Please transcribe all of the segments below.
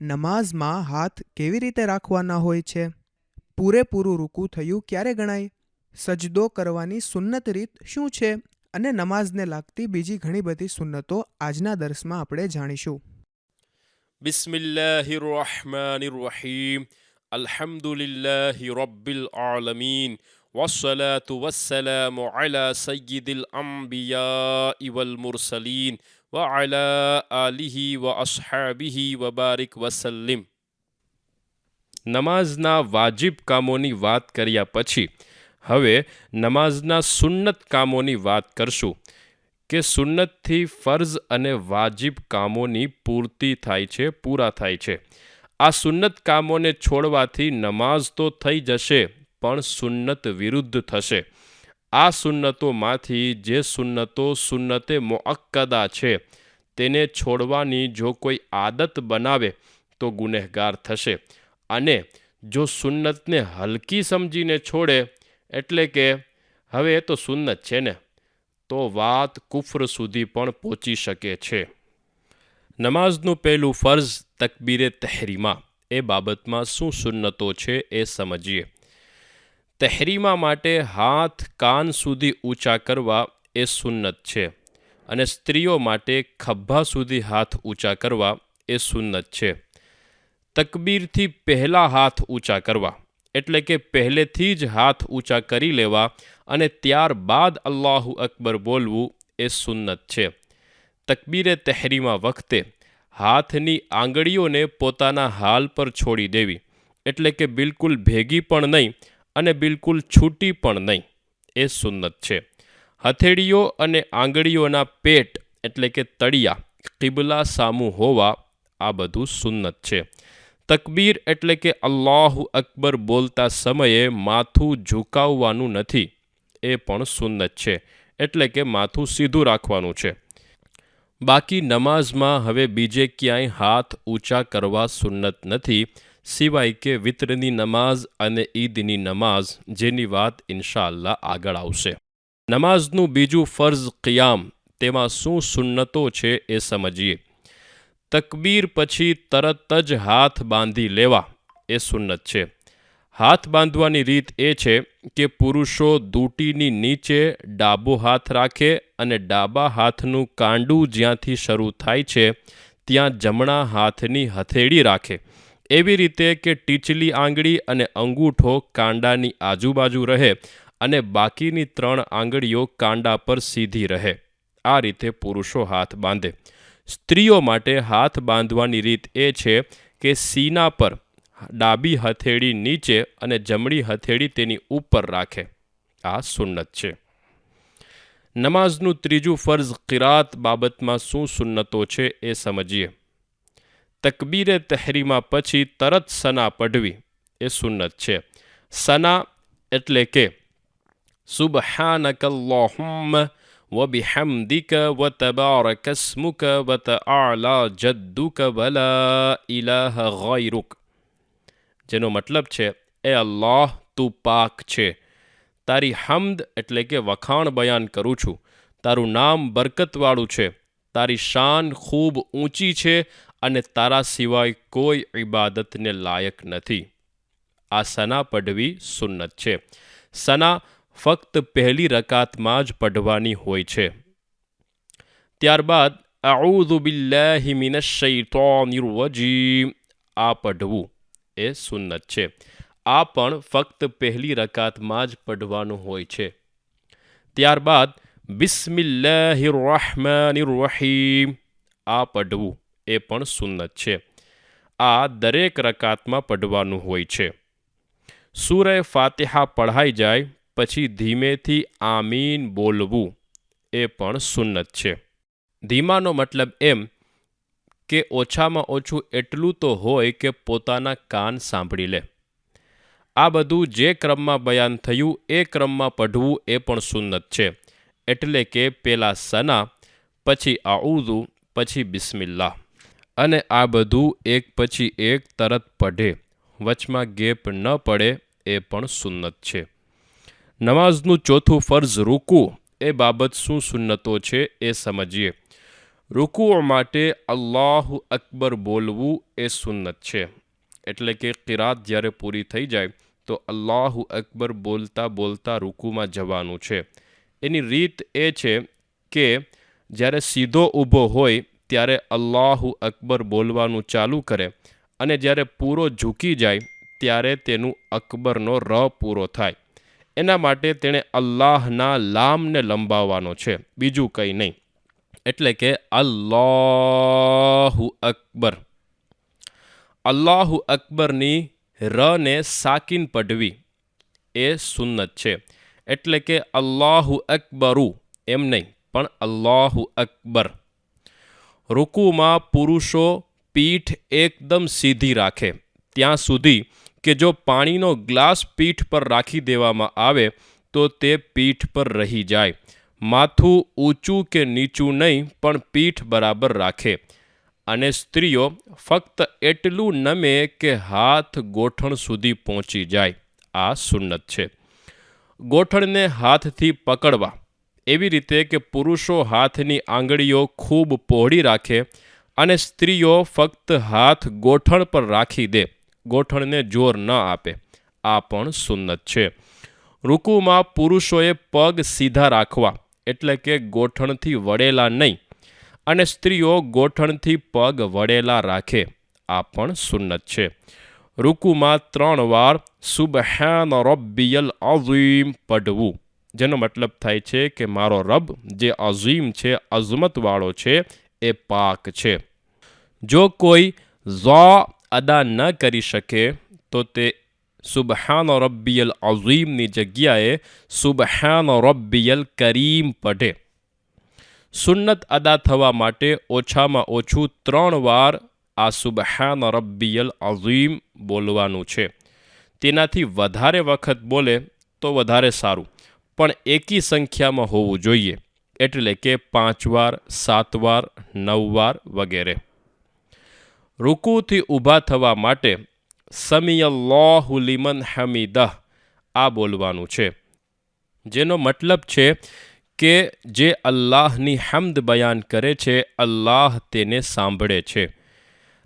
નમાઝમાં હાથ કેવી રીતે રાખવાના હોય છે પૂરેપૂરું રૂકું થયું ક્યારે ગણાય સજદો કરવાની સુન્નત રીત શું છે અને નમાઝને લાગતી બીજી ઘણી બધી સુન્નતો આજના દર્શમાં આપણે જાણીશું بسم الله الرحمن الرحيم الحمد لله رب العالمين والصلاة والسلام على سيد الأنبياء والمرسلين وعلى آله وأصحابه وبارك وسلم નમાઝના વાજિબ કામોની વાત કર્યા પછી હવે નમાઝના સુન્નત કામોની વાત કરશું કે સુન્નતથી ફર્ઝ અને વાજિબ કામોની પૂર્તિ થાય છે પૂરા થાય છે આ સુન્નત કામોને છોડવાથી નમાઝ તો થઈ જશે પણ સુન્નત વિરુદ્ધ થશે આ સુન્નતોમાંથી જે સુન્નતો સુન્નતે મોઅક્કદા છે, તેને છોડવાની જો કોઈ આદત બનાવે, તો ગુનેહગાર થશે. અને જો સુન્નતને હલકી સમજીને છોડે, એટલે કે હવે એ તો સુન્નત છે ને, તો વાત કુફર સુધી પણ પહોંચી શકે છે. નમાઝનું પહેલું ફર્ઝ તકબીરે તહેરીમા, એ બાબતમાં શું સુન્નતો છે એ સમજીએ. તહેરીમા માટે હાથ કાન સુધી ઊંચા કરવા એ સુન્નત છે અને સ્ત્રીઓ માટે ખભા સુધી હાથ ઊંચા કરવા એ સુન્નત છે. તકબીરથી પહેલાં હાથ ઊંચા કરવા એટલે કે પહેલેથી જ હાથ ઊંચા કરી લેવા અને ત્યારબાદ અલ્લાહુ અકબર બોલવું એ સુન્નત છે. તકબીરે તહેરીમાં વખતે હાથની આંગળીઓને પોતાના હાલ પર છોડી દેવી એટલે કે બિલકુલ ભેગી પણ નહીં અને બિલકુલ છૂટી પણ નહીં. એ સુન્નત છે. હથેળીઓ અને આંગળીઓના પેટ એટલે કે તળિયા, કિબલા સામું હોવા આ બધું સુન્નત છે. તકબીર એટલે કે અલ્લાહુ અકબર બોલતા સમયે માથું ઝુકાવવાનું નથી. એ પણ સુન્નત છે. એટલે કે માથું સીધું રાખવાનું છે. બાકી નમાઝમાં હવે બીજે ક્યાંય હાથ ઊંચા કરવા સુન્નત નથી. સિવાય કે વિત્રની નમાઝ અને ઈદની નમાઝ, જેની વાત ઇન્શાલ્લા આગળ આવશે. નમાઝનું બીજું ફર્ઝ કિયામ, તેમાં શું સુન્નતો છે એ સમજીએ. તકબીર પછી તરત જ હાથ બાંધી લેવા, એ સુન્નત છે. હાથ બાંધવાની રીત એ છે કે પુરુષો દૂટીની નીચે ડાબો હાથ રાખે અને ડાબા હાથનું કાંડું જ્યાંથી શરૂ થાય છે, ત્યાં જમણા હાથની હથેળી રાખે. એવી રીતે કે ટીચલી આંગળી અને અંગૂઠો કાંડાની આજુબાજુ રહે અને બાકીની ત્રણ આંગળીઓ કાંડા પર સીધી રહે. આ રીતે પુરુષો હાથ બાંધે. સ્ત્રીઓ માટે હાથ બાંધવાની રીત એ છે કે સીના પર ડાબી હથેળી નીચે અને જમણી હથેળી તેની ઉપર રાખે. આ સુન્નત છે. નમાઝનું ત્રીજું ફર્ઝ કિરાત બાબતમાં શું સુન્નતો છે એ સમજીએ. તકબીરે તહેરીમાં પછી તરત સના પઢવી એ સુન્નત છે સના એટલે કે સુબહાનકલ્લાહુમ્મ وبحمدك وتبارك اسمك وتعالى جدك ولا إله غيرك જેનો મતલબ છે એ અલ્લાહ તું પાક છે તારી હમદ એટલે કે વખાણ બયાન કરું છું તારું નામ બરકતવાળું છે તારી શાન ખૂબ ઊંચી છે અને તારા સિવાય કોઈ ઇબાદતને લાયક નથી. આ સના પઢવી સુન્નત છે. સના ફક્ત પહેલી રકાતમાં જ પઢવાની હોય છે. ત્યારબાદ આઉદુ બિલ્લાહિ મિનશ શૈતાનિર રજીમ આ પઢવું એ સુન્નત છે. આ પણ ફક્ત પહેલી રકાતમાં જ પઢવાનું હોય છે. ત્યારબાદ, બિસ્મિલ્લાહિર રહમાનિર રહીમ. આ પઢવું એ પણ સુન્નત છે. આ દરેક રકાતમાં પઢવાનું હોય છે. સૂરય ફાતિહા પઢાઈ જાય, પછી ધીમેથી આમીન બોલવું એ પણ સુન્નત છે. ધીમાનો મતલબ એમ કે ઓછામાં ઓછું એટલું તો હોય કે પોતાના કાન સાંભળી લે. આ બધું જે ક્રમમાં બયાન થયું એ ક્રમમાં પઢવું એ પણ સુન્નત છે. એટલે કે પેલા સના, પછી આઉદુ પછી બિસ્મિલ્લાહ. અને આ બધું એક પછી એક તરત પઢે વચમાં ગેપ ન પડે એ પણ સુન્નત છે. નમાઝનું ચોથું ફર્ઝ રૂકુ, એ બાબત શું સુન્નતો છે એ સમજીએ. રૂકુઓ માટે અલ્લાહ અકબર બોલવું એ સુન્નત છે. એટલે કે કિરાત જ્યારે પૂરી થઈ જાય, તો અલ્લાહ અકબર બોલતા બોલતા રૂકુમાં જવાનું છે. એની રીત એ છે કે જ્યારે સીધો ઊભો હોય ત્યારે અલ્લાહુ અકબર બોલવાનું ચાલુ કરે અને જ્યારે પૂરો ઝૂકી જાય ત્યારે તેનું અકબરનો ર પૂરો થાય. એના માટે તેણે અલ્લાહના લામને લંબાવવાનો છે. બીજું કંઈ નહીં. એટલે કે અલ્લાહુ અકબર. અલ્લાહુ અકબરની રને સાકીન પડવી એ સુન્નત છે. એટલે કે અલ્લાહુ અકબરુ એમ નહીં, પણ અલ્લાહુ અકબર. રૂકુમાં પુરુષો પીઠ એકદમ સીધી રાખે. ત્યાં સુધી કે જો પાણીનો ગ્લાસ પીઠ પર રાખી દેવામાં આવે, તો તે પીઠ પર રહી જાય. માથું ઊંચું કે નીચું નહીં, પણ પીઠ બરાબર રાખે. અને સ્ત્રીઓ ફક્ત એટલું નમે કે હાથ ગોઠણ સુધી પહોંચી જાય. આ સુન્નત છે. ગોઠણને હાથથી પકડવા. એવી રીતે કે પુરુષો હાથની આંગળીઓ ખૂબ પહોળી રાખે અને સ્ત્રીઓ ફક્ત હાથ ગોઠણ પર રાખી દે, ગોઠણને જોર ન આપે. આ પણ સુન્નત છે. રૂકુમાં પુરુષોએ પગ સીધા રાખવા એટલે કે ગોઠણથી વળેલા નહીં અને સ્ત્રીઓ ગોઠણથી પગ વળેલા રાખે. આ પણ સુન્નત છે. રૂકુમાં ત્રણ વાર સુબહાન રબ્બિયલ અઝીમ પડવું જેનો મતલબ થાય છે કે મારો રબ જે અઝીમ છે, અઝમતવાળો છે, એ પાક છે. જો કોઈ ઝો અદા ન કરી શકે, તો તે સુબહાન રબ્બિયલ અઝીમની જગ્યાએ સુબહાન રબ્બિયલ કરીમ પઢે સુન્નત અદા થવા માટે ઓછામાં ઓછું ત્રણ વાર આ સુબહાન રબ્બિયલ અઝીમ બોલવાનું છે. તેનાથી વધારે વખત બોલે તો વધારે સારું. પણ એકી સંખ્યામાં હોવું જોઈએ. એટલે કે પાંચ વાર, સાત વાર, નવ વાર વગેરે. રૂકુથી ઊભા થવા માટે સમિયલ્લાહુ લિમન હમીદહ આ બોલવાનું છે. જેનો મતલબ છે કે જે અલ્લાહની હમદ બયાન કરે છે, અલ્લાહ તેને સાંભળે છે.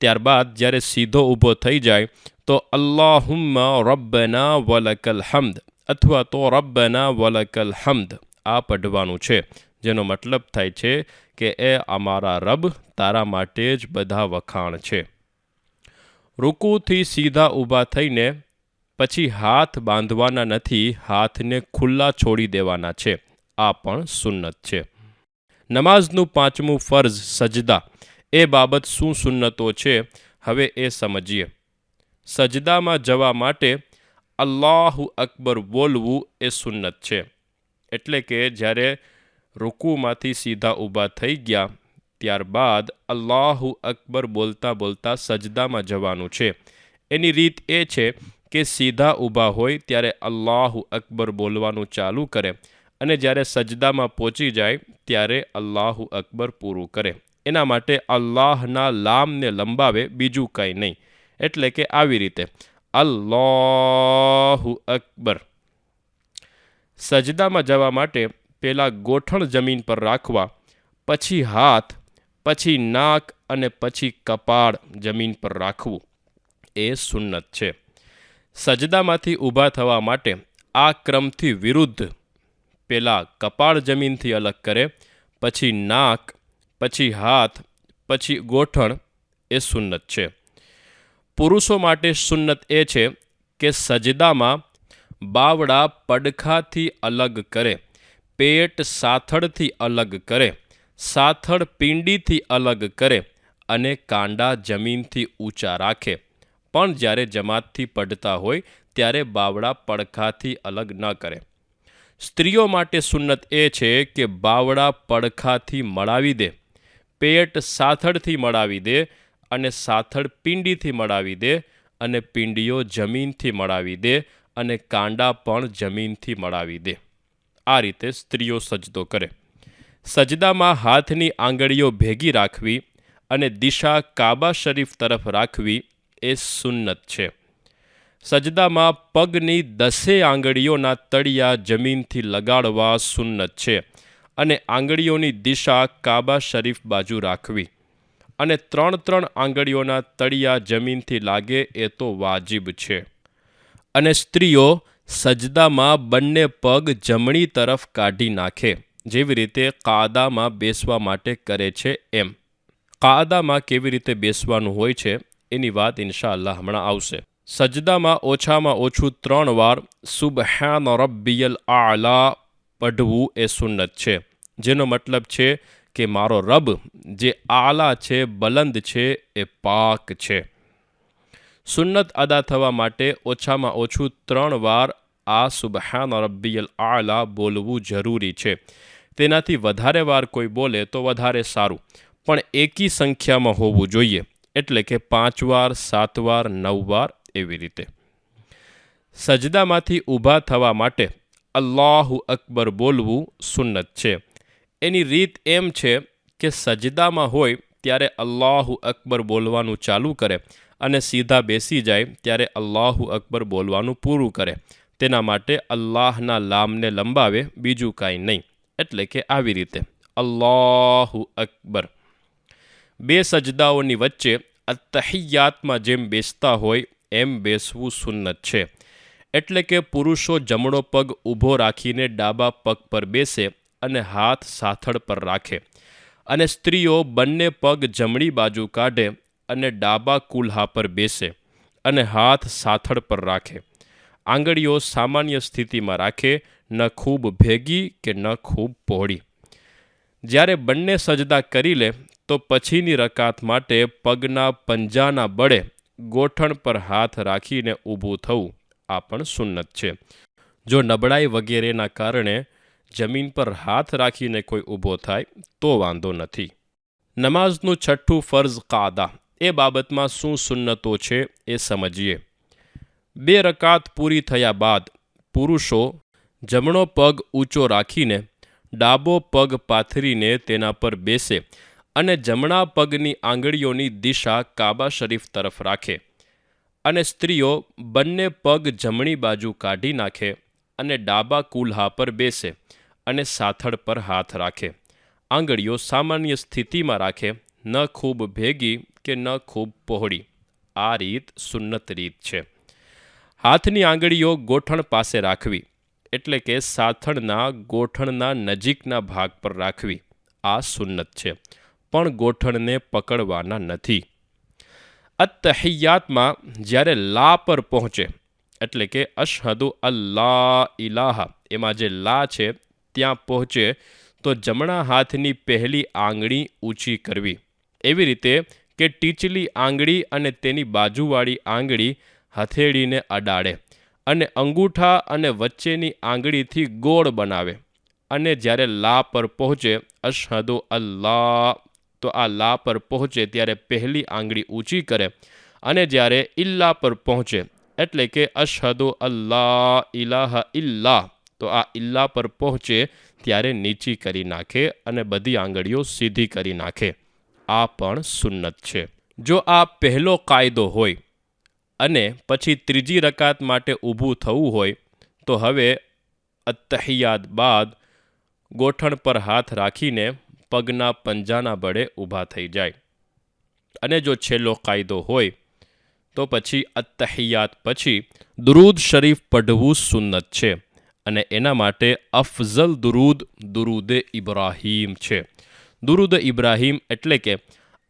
ત્યારબાદ જ્યારે સીધો ઊભો થઈ જાય, તો અલ્લાહુમ્મા રબ્બના વલકલ હમદ. અથવા તો રબ્બના વલકલ હમદ આ પઢવાનું છે. જેનો મતલબ થાય છે કે એ અમારા રબ, તારા માટે જ બધા વખાણ છે. રૂકુથી સીધા ઊભા થઈને પછી હાથ બાંધવાના નથી, હાથને ખુલ્લા છોડી દેવાના છે. આ પણ સુન્નત છે. નમાઝનું પાંચમું ફર્જ સજદા. એ બાબત શું સુન્નતો છે? હવે એ સમજીએ. સજદામાં જવા માટે અલ્લાહુ અકબર બોલવું એ સુન્નત છે. એટલે કે જ્યારે રૂકુમાંથી સીધા ઊભા થઈ ગયા, ત્યારબાદ અલ્લાહુ અકબર બોલતા બોલતા સજદામાં જવાનું છે. એની રીત એ છે કે સીધા ઊભા હોય ત્યારે અલ્લાહુ અકબર બોલવાનું ચાલુ કરે અને જ્યારે સજદામાં પહોંચી જાય ત્યારે અલ્લાહુ અકબર પૂરું કરે. એના માટે અલ્લાહના લામને લંબાવે બીજું કંઈ નહીં. એટલે કે આવી રીતે. અલ્લાહુ અકબર. સજદામાં જવા માટે પહેલાં ગોઠણ જમીન પર રાખવા, પછી હાથ, પછી નાક અને પછી કપાળ જમીન પર રાખવું. એ સુન્નત છે. સજદામાંથી ઊભા થવા માટે આ ક્રમથી વિરુદ્ધ પહેલાં કપાળ જમીનથી અલગ કરે, પછી નાક, પછી હાથ, પછી ગોઠણ એ સુન્નત છે. પુરુષો માટે સુન્નત એ છે કે સજદામાં બાવડા પડખાથી અલગ કરે, પેટ સાથળથી અલગ કરે, સાથળ પિંડીથી અલગ કરે અને કાંડા જમીનથી ઊંચા રાખે. પણ જ્યારે જમાતથી પડતા હોય ત્યારે બાવડા પડખાથી અલગ ન કરે. સ્ત્રીઓ માટે સુન્નત એ છે કે બાવડા પડખાથી મળાવી દે, પેટ સાથળથી મળાવી દે અને સાથળ પિંડીથી મળાવી દે અને પિંડીઓ જમીનથી મળાવી દે અને કાંડા પણ જમીનથી મળાવી દે. આ રીતે સ્ત્રીઓ સજદો કરે. સજદામાં હાથની આંગળીઓ ભેગી રાખવી અને દિશા કાબા શરીફ તરફ રાખવી એ સુન્નત છે. સજદામાં પગની દસે આંગળીઓના તળિયા જમીનથી લગાડવા સુન્નત છે અને આંગળીઓની દિશા કાબા શરીફ બાજુ રાખવી. અને ત્રણ ત્રણ આંગળીઓના તળિયા જમીનથી લાગે એ તો વાજિબ છે. અને સ્ત્રીઓ સજદામાં બંને પગ જમણી તરફ કાઢી નાખે, જેવી રીતે કાદામાં બેસવા માટે કરે છે એમ. કાદામાં કેવી રીતે બેસવાનું હોય છે, એની વાત ઇન્શાઅલ્લાહ હમણાં આવશે. સજદામાં ઓછામાં ઓછું ત્રણ વાર સુબહાન રબ્બિયલ આલા પઢવું એ સુન્નત છે, જેનો મતલબ છે કે મારો રબ જે આલા છે, બલંદ છે, એ પાક છે. સુન્નત અદા થવા માટે ઓછામાં ઓછું ત્રણ વાર આ સુબહાન રબ્બિયલ આલા બોલવું જરૂરી છે. તેનાથી વધારે વાર કોઈ બોલે તો વધારે સારું, પણ એકી સંખ્યામાં હોવું જોઈએ, એટલે કે પાંચ વાર, સાત વાર, નવ વાર એવી રીતે. સજદામાંથી ઊભા થવા માટે અલ્લાહુ અકબર બોલવું સુન્નત છે. એની રીત એમ છે કે સજદામાં હોય ત્યારે અલ્લાહુ અકબર બોલવાનું ચાલુ કરે અને સીધા બેસી જાય ત્યારે અલ્લાહુ અકબર બોલવાનું પૂરું કરે. તેના માટે અલ્લાહના લામને લંબાવે બીજું કાંઈ નહીં. એટલે કે આવી રીતે. અલ્લાહુ અકબર. બે સજદાઓની વચ્ચે અતહિયાતમાં જેમ બેસતા હોય એમ બેસવું સુન્નત છે. એટલે કે પુરુષો જમણો પગ ઊભો રાખીને ડાબા પગ પર બેસે અને હાથ સાથળ પર રાખે અને સ્ત્રીઓ બંને પગ જમણી બાજુ કાઢે અને ડાબા કુલ્હા પર બેસે અને હાથ સાથળ પર રાખે. આંગળીઓ સામાન્ય સ્થિતિમાં રાખે, ન ખૂબ ભેગી કે ન ખૂબ પહોળી. જ્યારે બંને સજદા કરી લે, તો પછીની રકાત માટે પગના પંજાના બળે ગોઠણ પર હાથ રાખીને ઊભું થવું આ પણ સુન્નત છે. જો નબળાઈ વગેરેના કારણે જમીન પર હાથ રાખીને કોઈ ઊભો થાય, તો વાંધો નથી. નમાઝનું છઠ્ઠું ફર્ઝ કાદા એ બાબતમાં શું સુન્નતો છે એ સમજીએ. બે રકાત પૂરી થયા બાદ, પુરુષો જમણો પગ ઊંચો રાખીને ડાબો પગ પાથરીને તેના પર બેસે અને જમણા પગની આંગળીઓની દિશા કાબા શરીફ તરફ રાખે અને સ્ત્રીઓ બંને પગ જમણી બાજુ કાઢી નાખે અને ડાબા કુલ્હા પર બેસે. અને સાથળ પર હાથ રાખે. આંગળીઓ સામાન્ય સ્થિતિમાં રાખે, ન ખૂબ ભેગી કે ન ખૂબ પહોળી. આ રીત સુન્નત રીત છે. હાથની આંગળીઓ ગોઠણ પાસે રાખવી, એટલે કે સાથળના ગોઠણના નજીકના ભાગ પર રાખવી. આ સુન્નત છે. પણ ગોઠણને પકડવાના નથી. અતહિયાતમાં જ્યારે લા પર પહોંચે, એટલે કે અશહદુ અલ્લા ઇલાહા, એમાં જે લા છે ત્યાં પહોંચે તો જમણા હાથની પહેલી આંગળી ઊંચી કરવી. એવી રીતે કે ટીચલી આંગળી અને તેની બાજુવાળી આંગળી હથેળીને અડાડે અને અંગૂઠા અને વચ્ચેની આંગળીથી ગોળ બનાવે અને જ્યારે લા પર પહોંચે, અશહદો અલ્લાહ, તો આ લા પર પહોંચે ત્યારે પહેલી આંગળી ઊંચી કરે અને જ્યારે ઇલ્લા પર પહોંચે એટલે કે અશહદો અલ્લાહ, ઇલાહ, ઇલ્લાહ તો આ ઇલ્લા પર પહોંચે ત્યારે નીચી કરી નાખે અને બધી આંગળીઓ સીધી કરી નાખે. આ પણ સુન્નત છે. જો આ પહેલો કાયદો હોય અને પછી ત્રીજી રકાત માટે ઊભું થવું હોય, તો હવે અતહિયાત બાદ ગોઠણ પર હાથ રાખીને પગના પંજાના બળે ઊભા થઈ જાય. અને જો છેલ્લો કાયદો હોય, તો પછી અતહિયાત પછી દુરૂદ શરીફ પઢવું સુન્નત છે. અને એના માટે અફઝલ દુરૂદ દુરૂદે ઇબ્રાહીમ છે દુરૂદ ઇબ્રાહીમ એટલે કે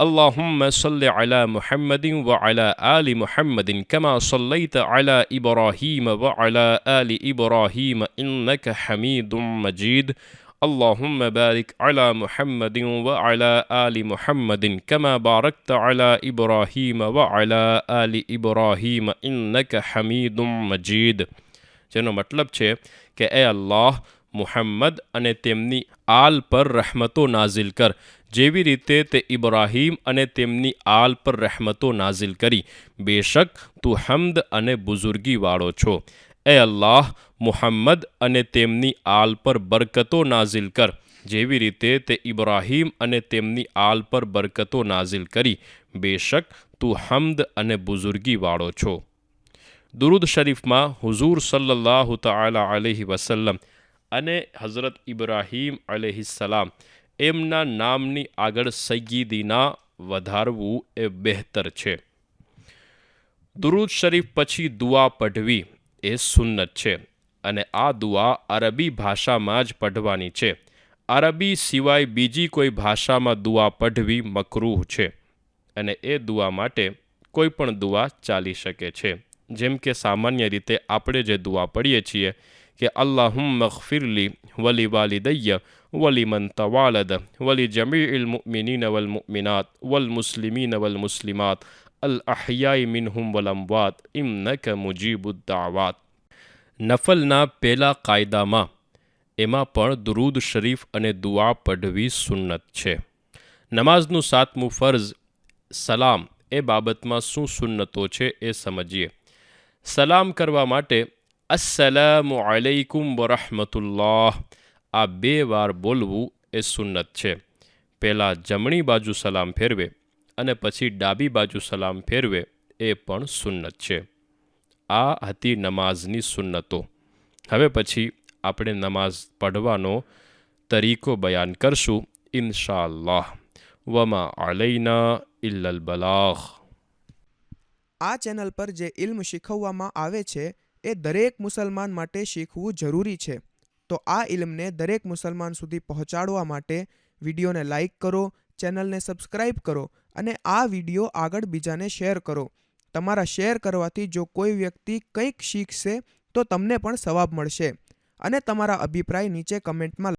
اللهم صل على محمد وعلى آل محمد كما صليت على إبراهيم وعلى آل إبراهيم إنك حميد مجيد اللهم بارك على محمد وعلى آل محمد كما باركت على إبراهيم وعلى آل إبراهيم إنك حميد مجيد જેનો મતલબ છે કે એ અલ્લાહ મુહમ્મદ અને તેમની આલ પર રહેમતો નાઝિલ કર. જેવી રીતે તે ઇબ્રાહીમ અને તેમની આલ પર રહેમતો નાઝિલ કરી. બેશક તું હમદ અને બુઝુર્ગીવાળો છો. એ અલ્લાહ મુહમ્મદ અને તેમની આલ પર બરકતો નાઝિલ કર. જેવી રીતે તે ઇબ્રાહીમ અને તેમની આલ પર બરકતો નાઝિલ કરી. બેશક તું હમદ અને બુઝુર્ગીવાળો છો. દુરુદ શરીફમાં હુઝૂર સલ્લલ્લાહુ તાલા અલહી વસલ્લમ અને હઝરત ઇબ્રાહીમ સલામ એમના નામની આગળ સૈયદીના વધારવું એ બહેતર છે. દુરુદ શરીફ પછી દુઆ પઢવી એ સુન્નત છે અને આ દુઆ અરબી ભાષામાં જ પઢવાની છે. અરબી સિવાય બીજી કોઈ ભાષામાં દુઆ પઢવી મકરૂહ છે અને એ દુઆ માટે કોઈ પણ દુઆ ચાલી શકે છે. જેમ કે સામાન્ય રીતે આપણે જે દુઆ પડીએ છીએ કે અલ્લાહુમ મગફિરલી વલી દૈય વલી મન તવાલદ વલી જમીલ મુમિનીન વલ મુમિનાત વલ મુસ્લિમીન વલ મુસ્લિમાત અલ અહયાઈ મિનહુમ વલ અમવાત ઇમનક મુજીબુદ્દાવાત નફલના પહેલા કાયદામાં એમાં પણ દુરૂદ શરીફ અને દુઆ પઢવી સુન્નત છે. નમાઝનું સાતમું ફર્ઝ, સલામ એ બાબતમાં શું સુન્નતો છે એ સમજીએ. સલામ કરવા માટે, અસલામુ અલૈકુમ વરહમતુલ્લાહ. આ બે વાર બોલવું એ સુન્નત છે. પહેલાં જમણી બાજુ સલામ ફેરવે અને પછી ડાબી બાજુ સલામ ફેરવે એ પણ સુન્નત છે. આ હતી નમાઝની સુન્નતો. હવે પછી આપણે નમાઝ પઢવાનો તરીકો બયાન કરશું ઇન્શાલ્લાહ વમા અલૈના ઇલ્લલ બલાગ. આ ચેનલ પર જે ઇલ્મ શીખવવામાં આવે છે, એ દરેક મુસલમાન માટે શીખવું જરૂરી છે. તો આ ઇલ્મને દરેક મુસલમાન સુધી પહોંચાડવા માટે વિડીયોને લાઇક કરો, ચેનલને સબસ્ક્રાઈબ કરો અને આ વીડિયો આગળ બીજાને શેર કરો. તમારા શેર કરવાથી જો કોઈ વ્યક્તિ કંઈક શીખશે, તો તમને પણ સવાબ મળશે અને તમારા અભિપ્રાય નીચે કમેન્ટમાં